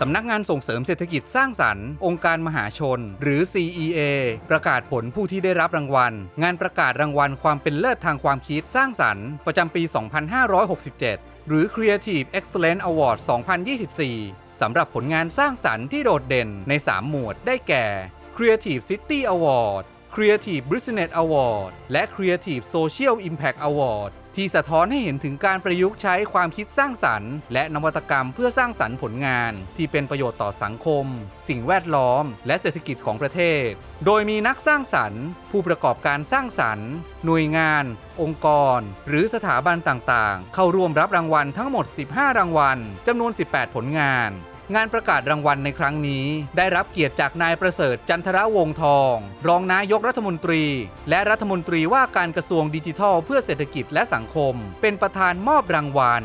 สำนักงานส่งเสริมเศรษฐกิจสร้างสรรค์ องค์การมหาชน หรือ CEA ประกาศผลผู้ที่ได้รับรางวัล งานประกาศรางวัลความเป็นเลิศทางความคิดสร้างสรรค์ ประจำปี 2567 หรือ Creative Excellence Award 2024 สำหรับผลงานสร้างสรรค์ที่โดดเด่นใน 3 หมวดได้แก่ Creative City Award Creative Business Award และ Creative Social Impact Award ที่สะท้อนให้เห็นถึงการประยุกต์ใช้ความคิดสร้างสรรค์ และนวัตกรรมเพื่อสร้างสรรค์ผลงาน ที่เป็นประโยชน์ต่อสังคม สิ่งแวดล้อม และเศรษฐกิจของประเทศ โดยมีนักสร้างสรรค์ ผู้ประกอบการสร้างสรรค์ หน่วยงาน องค์กร หรือสถาบันต่างๆ เข้าร่วมรับรางวัลทั้งหมด 15 รางวัลจำนวน 18 ผลงาน งานประกาศรางวัลในครั้งนี้ ได้รับเกียรติจากนายประเสริฐจันทระวงทอง รองนายกรัฐมนตรี และรัฐมนตรีว่าการกระทรวงดิจิทัล เพื่อเศรษฐกิจและสังคม เป็นประธานมอบรางวัล